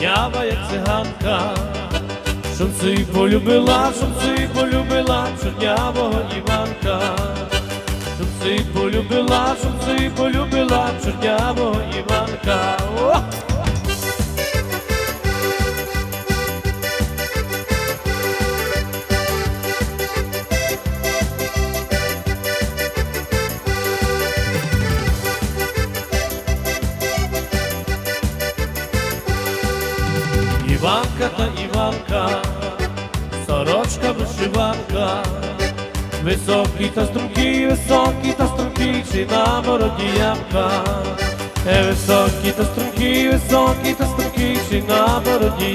чорнява, як циганка, си полюбила, си полюбила чорнявого Іванка, си полюбила, си полюбила чорнявого Іванка. Іванка, сорочка вишиванка, високі та стрункі, високі та стрункі, чи на бороді ямка. Е, Високі та стрункі, високі та стрункі, чи на бороді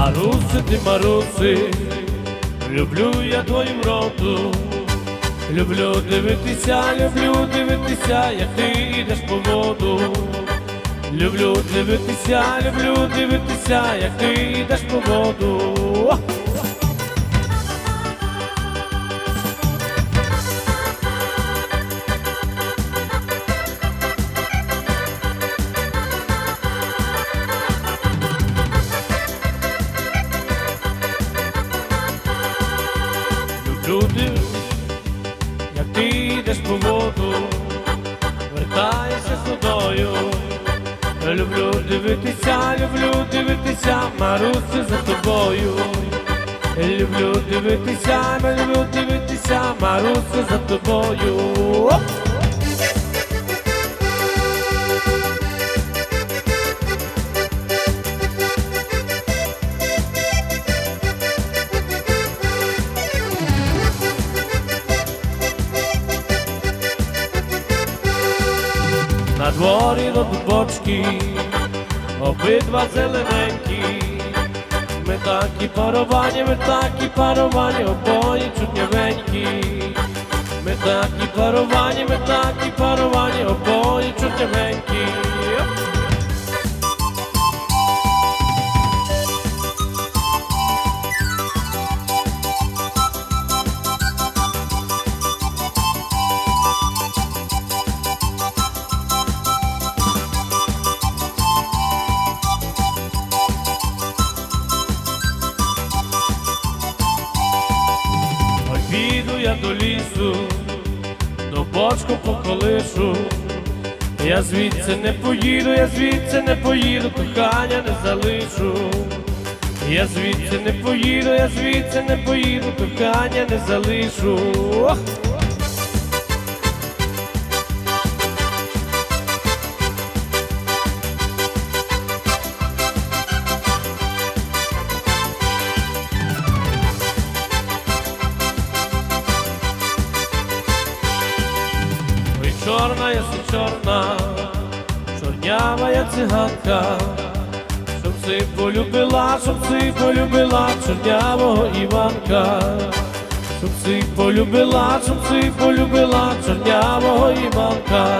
Маруси, ти Маруси, люблю я твою мроту, люблю дивитися, люблю дивитися, як ти йдеш по воду. Люблю дивитися, люблю дивитися, як ти йдеш по воду. Дивитися, як ти йдеш по воду, вертаєшся водою. Люблю дивитися, люблю дивитися, Маруси за тобою. Люблю дивитися, люблю дивитися, Маруси за тобою. Оп! На дворі до дубочки, обидва зелененькі, ми такі паровані, ми такі паровані, обоє чуднявенькі. Ми такі паровані, ми такі паровані, обоє чуднявенькі. Я до лісу, до бочку поколишу. Я звідси не поїду, я звідси не поїду, кохання не залишу. Я звідси не поїду, я звідси не поїду, кохання не залишу. Ох! Чорна я чорна, чорнява я циганка, щоб си полюбила, щоб си полюбила чорнявого Іванка, щоб си полюбила, щоб си полюбила чорнявого Іванка.